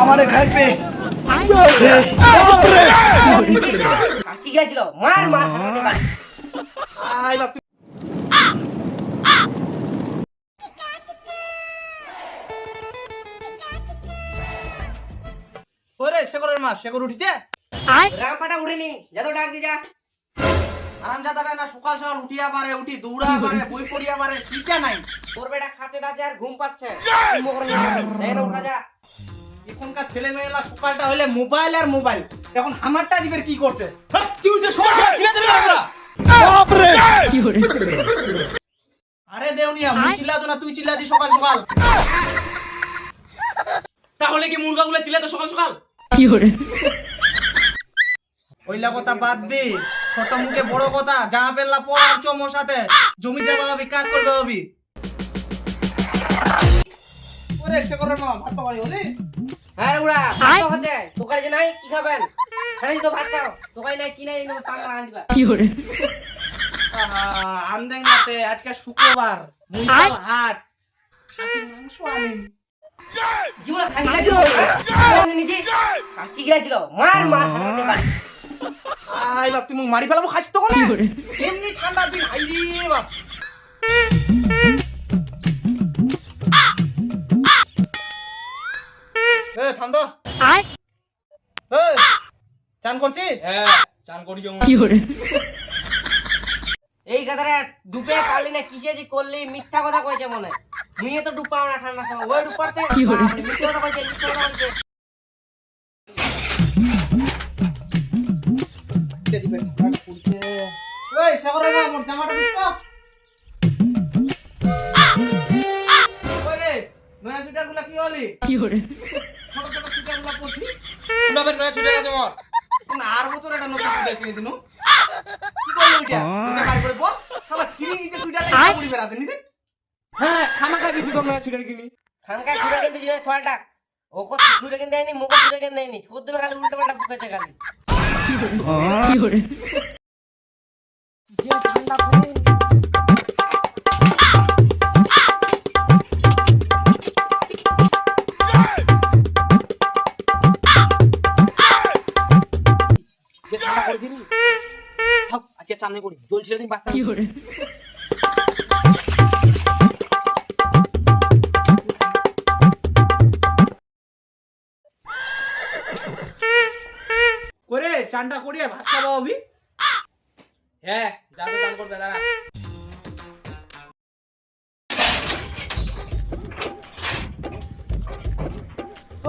আমারে খাইবে কাশি গেছিল মার মার আই বাপ ওরে শেখরের মা শেখর উঠিতে রাম পাটা উঠেনি যত ডাক দি যা। আরাম জাদাটা না সকাল সকাল উঠিয়া পারে উঠি দৌড়া পারে বই পড়িয়া পারে শিখা নাই। তোর বেটা খাচ্ছে দাচ্ছে আর ঘুম পাচ্ছে উঠা যা। এখনকার ছেলে মেয়েরা সকালটা হলে মোবাইল আর মোবাইল। এখন আমারটা দিবের কি করছে? কি হচ্ছে? আরে দেউনিয়া মুই চিল্লাছো না তুই চিল্লাছিস সকাল সকাল? তাহলে কি মুরগাগুলো চিল্লাতে সকাল সকাল? কি হরে ওইলা কথা বাদ দি ছোট মুখে বড় কথা যা পেল্লা পড়ার চমর সাথে। জমি যাবা হবি কাজ করবে হবি ওরে সে করে না ভাত পারি হলি? হ্যাঁ রে উড়া ভাত হচ্ছে তোকার যে নাই কি খাবেন? খালি তো ভাত খাও। তোকাই নাই কি নাই পাঙ্গা আন দিবা আহা, আনদেন নাতে আজকে শুক্রবার। মুইকাল হাট। খাসির মাংস আনিন। জীবনে খাই না। দিও নিজে গেছিল মার মার আই বাপ তুই মুখ মারি ফেলাবো খাইছ তো কোনে এমনি ঠান্ডা দিন হাই রে বাপ। ঠান্ডা চান করছি? হ্যাঁ চান করি এই কথাটা ডুবে পারলি না কিসে যে করলি? মিথ্যা কথা কইছে মনে। মুই তো ডুপাও না ঠান্ডা সময়। ওই ডুব মিথ্যা কথা কইছে মিথ্যা কথা কইছে। ওই সাগরে মোর জামাটা দিস সুটারগুলা কি হলি? ছোট ছোট সুটারগুলা পড়ছি নবের নয় ছুটে গেছে মোর কোন আর বছর একটা নতুন সুটার কিনে দিনু। কি করলি ওইটা? ওইটা বার করে পর। শালা ছিঁড়ে গেছে সুটারটা কি পড়ি বেড়াতে নিতে। হ্যাঁ খানা খাই দিছি তোর নয় ছুটে কিনি। খানকা ছুটে কিন্তু জিনিস ছয়টা। ওকে ছুটে কিন্তু দেয়নি মুখে ছুটে কিন্তু দেয়নি। শুদ্ধ খালি উল্টো পাল্টা বুকেছে খালি। যে চান করি। জল ছেড়ে দিন বাস্তা করে চানটা করিয়া ভাত খাওয়া হবি হ্যাঁ যা তো চান করবে দাঁড়া।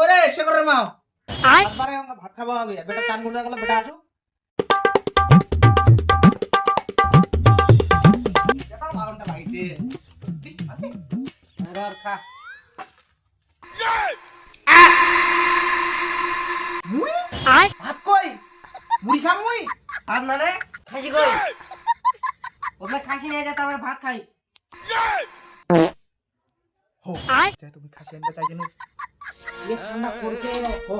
ওরে সে করে মাও ভাত খাওয়া হবে বেটা চান করতে গেলে বেটা আসো ভাত কই? মুড়ি খাম মুই ভাত না রে? খাসি কই? ওখানে খাসি নিয়ে যা তারপরে ভাত খাইস। হো তুমি খাসি আনতে চাইছেন যে ঠান্ডা করছে। ও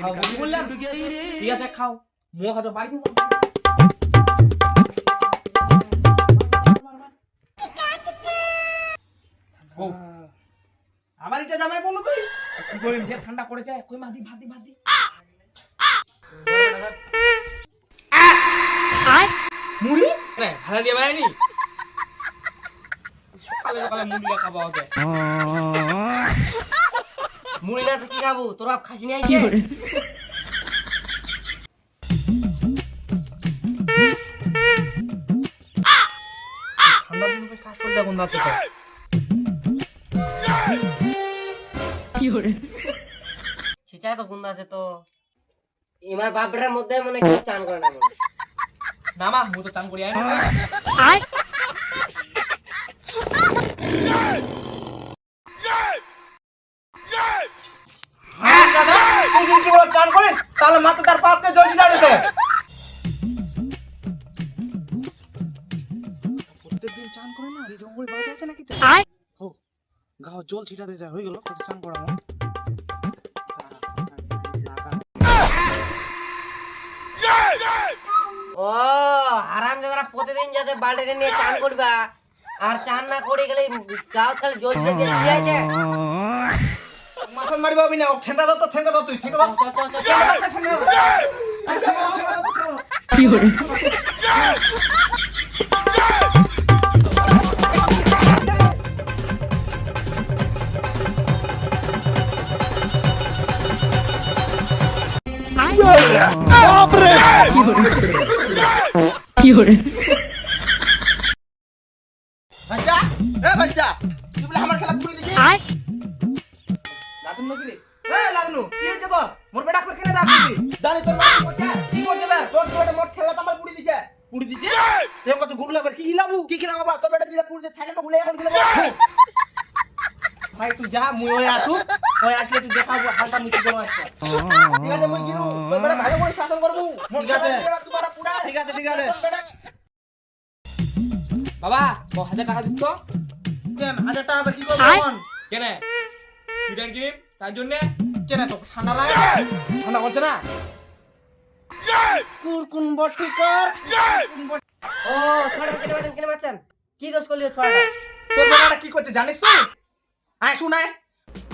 খাও বুঝি বললাম। ঠিক আছে খাও। মো খাচ্ছ বাড়ি জামাই বলো তুই কি করি যে ঠান্ডা করেছে কই মাদি ভাত দি ভাত মুড়ি? ভাড়া দিয়ে বেড়াইনি সকালে সকালে মুড়িটা খাওয়া হবে মুড়ি না কি খাব? তোরা খাসি নিয়ে আইছে? ঠান্ডা দিন কাজ করলে গন্ধ আছে সেটা তো গুন্দা আছে তো। এমার বাপড়ার মধ্যে মনে কেউ চান করে না মনে হয়। না মা মু তো চান করি আই জল ছিটাতে যায় হয়ে গেল কত চান করা ও আরাম প্রতিদিন যাতে বাড়িতে নিয়ে চান করবা। আর চান না করে গেলে গাও খালি জল দিয়ে দিয়ে আছে মাথা মারি পাবি না ও ঠেঙ্গা দাও তো ঠেঙ্গা দাও তুই ঠেঙ্গা দাও। ঠেঙ্গা দাও, ঠেঙ্গা দাও। কি কি hore ভাইজা এ ভাইজা তুই বলে আমার খেলা পুরি দিছিস লাদনু নাকি রে এ লাদনু কি হয়েছে তোর মোর বেটা করে কেনে ডাকছিস জানি তোর বেটা কি করছে কি করছে বে তোর ভাই তুই যা মুই ওই ওই আসলে তুই দেখাবো হালকা করে আসছে ঠিক আছে মুই গিরু বেটা ভালো করে শাসন করব। ঠিক আছে। ঠিক আছে ঠিক আছে। বাবা ক হাজার টাকা দিস তো? কেন? হাজার টাকা আবার কি করব এখন? কেন? সুইটার কিনিম তার জন্য? কেন তো ঠান্ডা লাগে? ঠান্ডা করছে না? কুরকুন বটি কর। ও ছড়া কেটে মারছেন কেটে মারছেন। কি দোষ করলি তোর কি করছে জানিস তুই? আয় শুনায়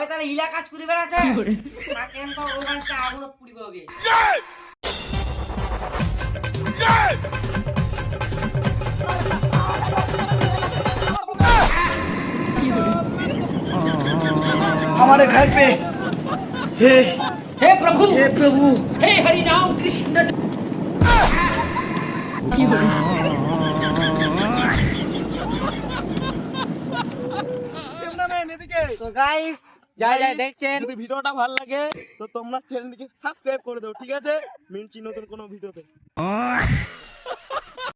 ওই তাহলে ইলা কাজ করি বেড়াচ্ছে কি hore তাকে এম তো ওর কাছে আগুন পুড়ি পাবে কি hore हमारे घर पे हे হে প্রভু हे प्रभु হে হরি রাম কৃষ্ণ কি hore তো গাইস যাই যাই দেখছেন? যদি ভিডিওটা ভালো লাগে তো তোমরা চ্যানেলটিকে সাবস্ক্রাইব করে দাও ঠিক আছে? মিনচি নতুন কোনো ভিডিওতে।